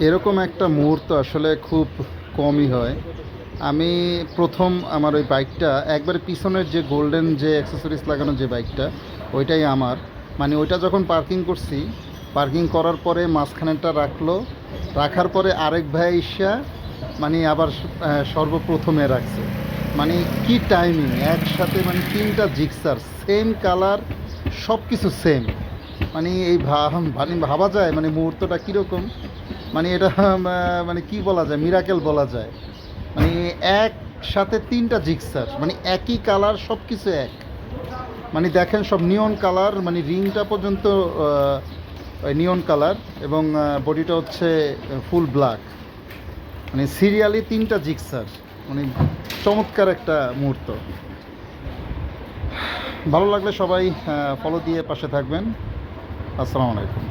এরকম একটা মুহূর্ত আসলে খুব কমই হয়। আমি প্রথম আমার ওই বাইকটা, একবার পিছনের যে গোল্ডেন যে অ্যাক্সেসরিজ লাগানো যে বাইকটা, ওইটাই আমার। মানে ওইটা যখন পার্কিং করছি পার্কিং করার পরে মাঝখানেরটা রাখল, রাখার পরে আরেক ভাই ইসা মানে আবার সর্বপ্রথমে রাখছে। মানে কি টাইমিং একসাথে মানে তিনটা জিক্সার সেম কালার সব কিছু সেম মানে এই মানে ভাবা যায় মানে মুহূর্তটা কীরকম? মানে এটা মানে কি বলা যায় মিরাকেল বলা যায়। মানে একসাথে তিনটা জিক্সার মানে একই কালার সব কিছু এক। মানে দেখেন সব নিয়ন কালার মানে রিংটা পর্যন্ত নিয়ন কালার এবং বডিটা হচ্ছে ফুল ব্ল্যাক মানে সিরিয়ালি তিনটা জিক্সার মানে চমৎকার একটা মুহূর্ত। ভালো লাগলে সবাই ফলো দিয়ে পাশে থাকবেন। আসসালামু আলাইকুম।